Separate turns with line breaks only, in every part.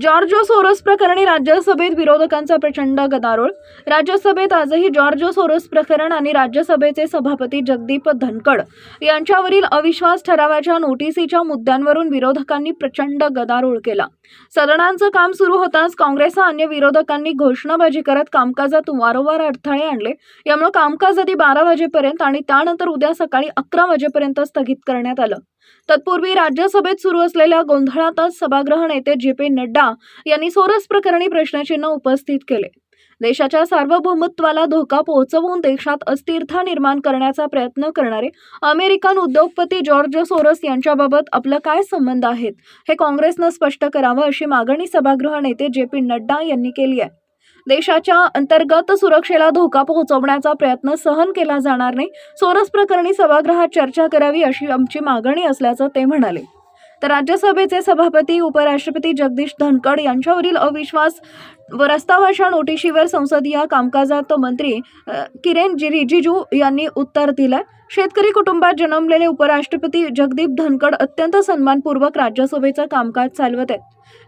George Soros प्रकरणी राज्यसभेत विरोधकांचा प्रचंड गदारोळ. राज्यसभेत आजही जॉर्ज सोरोस प्रकरण आणि राज्यसभेचे सभापती जगदीप धनकड यांच्यावरील अविश्वास ठरावाच्या नोटिसीच्या मुद्द्यांवरून विरोधकांनी प्रचंड गदारोळ केला. सदनांचं काम सुरू होताच काँग्रेस अन्य विरोधकांनी घोषणाबाजी करत कामकाजात वारंवार अडथळे आणले. यामुळे कामकाज आधी बारा वाजेपर्यंत आणि त्यानंतर उद्या सकाळी अकरा वाजेपर्यंत स्थगित करण्यात आलं. तत्पूर्वी राज्यसभेत सुरू असलेल्या गोंधळातच सभागृह नेते जे पी नड्डा यांनी सोरस प्रकरणी प्रश्नचिन्ह उपस्थित केले. देशाच्या सार्वभौमत्वाला धोका पोहोचवून देशात अस्थिरता निर्माण करण्याचा प्रयत्न करणारे अमेरिकन उद्योगपती जॉर्ज सोरस यांच्याबाबत आपलं काय संबंध आहेत हे काँग्रेसनं स्पष्ट करावं अशी मागणी सभागृह नेते जे पी नड्डा यांनी केली आहे. देशाच्या अंतर्गत सुरक्षेला धोका पोहोचवण्याचा प्रयत्न सहन केला जाणार नाही. सोरस प्रकरणी सभागृहात चर्चा करावी अशी आमची मागणी असल्याचं ते म्हणाले. तर राज्यसभेचे सभापती उपराष्ट्रपती जगदीश धनकड यांच्यावरील अविश्वास व प्रस्तावाच्या नोटिशीवर संसदीय कामकाजात मंत्री किरेन जी- रिजिजू यांनी उत्तर दिलं शेतकरी कुटुंबात जन्मलेले उपराष्ट्रपती जगदीप धनकड अत्यंत सन्मानपूर्वक राज्यसभेचं कामकाज चालवत आहेत.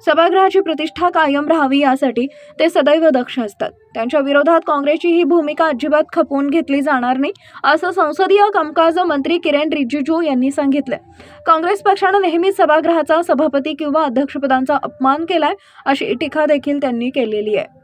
सभागृहाची प्रतिष्ठा कायम राहावी यासाठी ते सदैव दक्ष असतात. त्यांच्या विरोधात काँग्रेसची ही भूमिका अजिबात खपवून घेतली जाणार नाही असं संसदीय कामकाज मंत्री किरेन रिजिजू यांनी सांगितलं काँग्रेस पक्षानं नेहमीच सभागृहाचा सभापती किंवा अध्यक्षपदांचा अपमान केलाय अशी टीका देखील त्यांनी केलेली आहे.